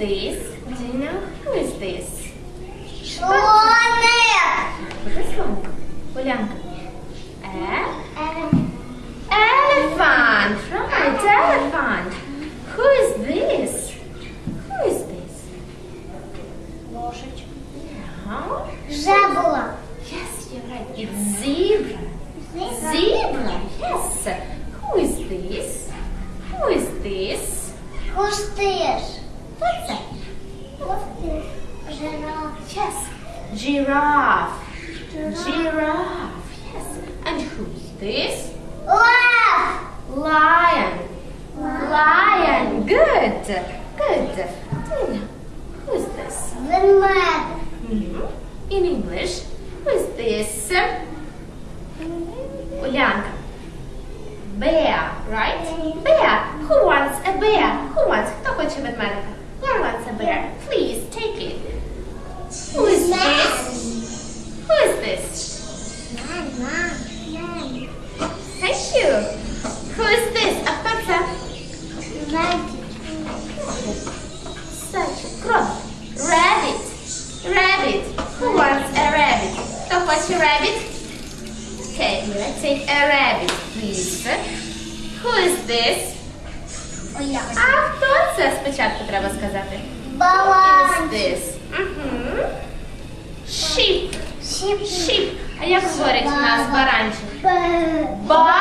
this? Do you know who is this? Слоник. Буде слоник? Улянка. Е? Elephant. Right, elephant. Who is this? Who is this? Лошадь. Huh? Жабула. Yes, you're right. It's zebra. Zebra. Yes. Who is this? Who is this? Кустиш. What's that? Кустиш. Жираф. Yes. Giraffe. Giraffe. Yes. And who's this? Лев. Lion. Lion. Good. Good. Tina, who is this? Ведмедик. Mhm. In English, who is this? Ulyanka. Bear, right? Bear. Who wants a bear? Who wants? Хто хоче ведмедика? Who wants a bear? Please take it. Who is this? Who is this? Thank you. Who is this? А хто це? Such крот. Rabbit. Rabbit. Who wants a rabbit? Хто хоче rabbit? Okay, let's take a rabbit, please. Who is this? А хто це спочатку треба сказати? Who is Балан. this? Мгм. Sheep. Шип. Sheep. А як говорить у нас баранчик? Б. Ба,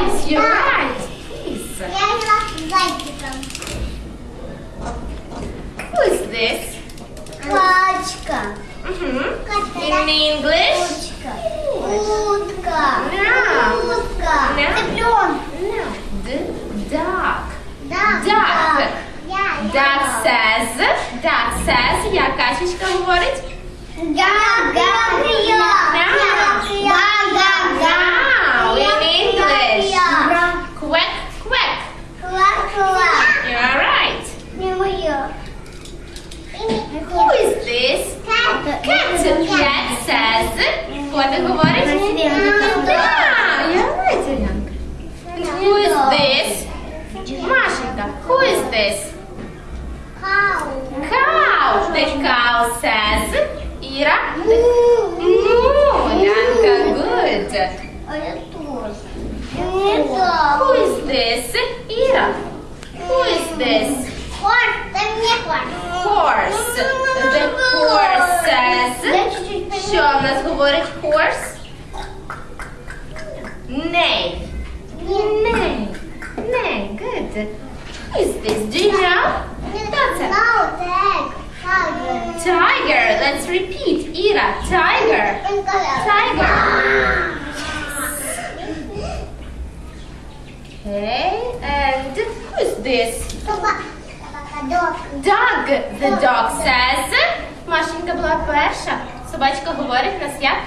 yes, you're right. Please. Я играла с зайчиком. Who is this? Качка. Mhm. Качка. In English? Утка. Утка. Да. Утка. Я. Duck says. Duck says. Як качечка говорить? Га-га-га. Now, in English. Quack, quack. You're right. Who is this? Cat. Cat says. Котик говорить? Да, you're right, Ірянка. And who is this? Машенька, who is this? The cow says. Іра? No, Янка, good. Who is this? Іра. Who is this? Horse. The horse says. Що в нас говорить horse? Neigh. Neigh. Neigh, good. Who is this? Do you know? That's it. Okay, and is this? Dog. The dog says. Машенька була перша. Собачка говорить нас як?